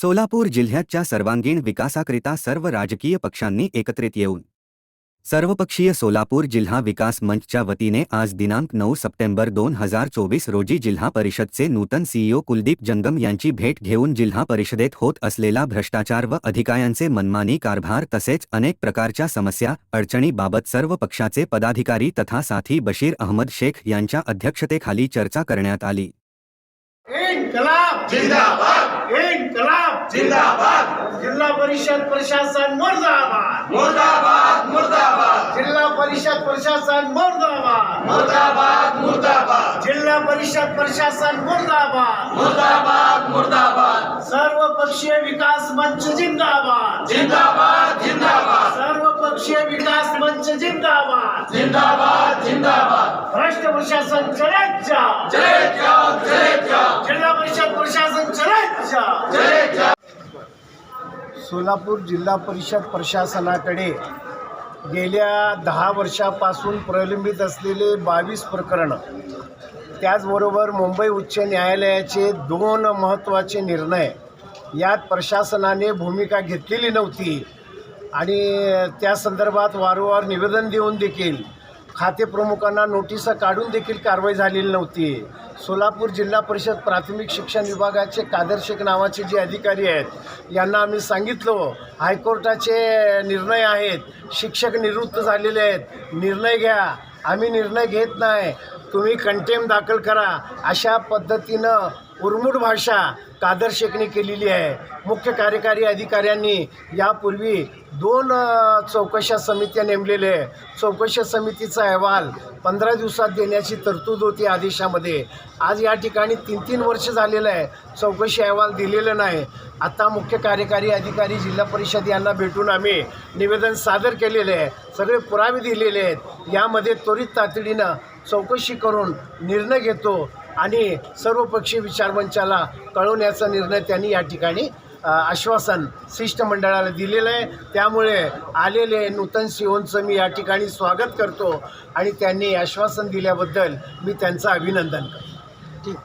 सोलापूर जिल्ह्याच्या सर्वांगीण विकासाकरिता सर्व राजकीय पक्षांनी एकत्रित येऊन सर्वपक्षीय सोलापूर जिल्हा विकास मंचच्या वतीने आज दिनांक नऊ सप्टेंबर दोन हजार चोवीस रोजी जिल्हा परिषदचे नूतन सीईओ कुलदीप जंगम यांची भेट घेऊन जिल्हा परिषदेत होत असलेला भ्रष्टाचार व अधिकाऱ्यांचे मनमानी कारभार तसेच अनेक प्रकारच्या समस्या अडचणीबाबत सर्व पक्षाचे पदाधिकारी तथा साथी बशीर अहमद शेख यांच्या अध्यक्षतेखाली चर्चा करण्यात आली. इन्कलाब! जिंदाबाद! इन्कलाब! जिंदाबाद! जिल्हा परिषद प्रशासन मुर्दाबाद! मुर्दाबाद! मुर्दाबाद! जिल्हा परिषद प्रशासन मुर्दाबाद! मुर्दाबाद! मुर्दाबाद! जिल्हा परिषद प्रशासन मुर्दाबाद! मुर्दाबाद! मुर्दाबाद! सर्व पक्षीय विकास मंच जिंदाबाद! जिंदाबाद! जिंदाबाद! सर्व पक्षीय विकास मंच जिंदाबाद! जिंदाबाद! जिंदाबाद! भ्रष्ट प्रशासन चले जाओ चले जाओ जिल्हा परिषद प्रशासन चले जाओ चले जाओ सोलापूर जिल्हा परिषद प्रशासनाकडे गेल्या दहा वर्षापासून प्रलंबित असलेले बावीस प्रकरणं त्याचबरोबर मुंबई उच्च न्यायालयाचे दोन महत्त्वाचे निर्णय यात प्रशासनाने भूमिका घेतलेली नव्हती आणि त्या संदर्भात वारंवार निवेदन देऊन देखील खातेप्रमुखांना नोटिसा काढून देखील कारवाई झालेली नव्हती. सोलापूर जिल्हा परिषद प्राथमिक शिक्षण विभागाचे कादर शेख नावाचे जे अधिकारी आहेत यांना आम्ही सांगितलं हायकोर्टाचे निर्णय आहेत शिक्षक निवृत्त झालेले आहेत निर्णय घ्या. आम्ही निर्णय घेत नाही. तुम्ही कंटेम दाखल करा. अशा पद्धतीनं उर्मूट भाषा कादर शेखने केलेली आहे. मुख्य कार्यकारी अधिकाऱ्यांनी यापूर्वी दोन चौकशा समित्या नेमलेल्या आहे चौकशा समितीचा अहवाल पंधरा दिवसात देण्याची तरतूद होती आदेशामध्ये. आज या ठिकाणी तीन तीन वर्ष झालेलं आहे. चौकशी अहवाल दिलेलं नाही. आता मुख्य कार्यकारी अधिकारी जिल्हा परिषद यांना भेटून आम्ही निवेदन सादर केलेले आहे. सगळे पुरावे दिलेले आहेत. यामध्ये त्वरित तातडीनं चौकशी करून निर्णय घेतो. आणि सर्वपक्षीय विचारमंचाला कळवण्याचा निर्णय त्यांनी या ठिकाणी आश्वासन शिष्टमंडळाला दिलेलं आहे. त्यामुळे आलेले नूतन सिओनचं मी या ठिकाणी स्वागत करतो आणि त्यांनी आश्वासन दिल्याबद्दल मी त्यांचं अभिनंदन करतो. ठीक.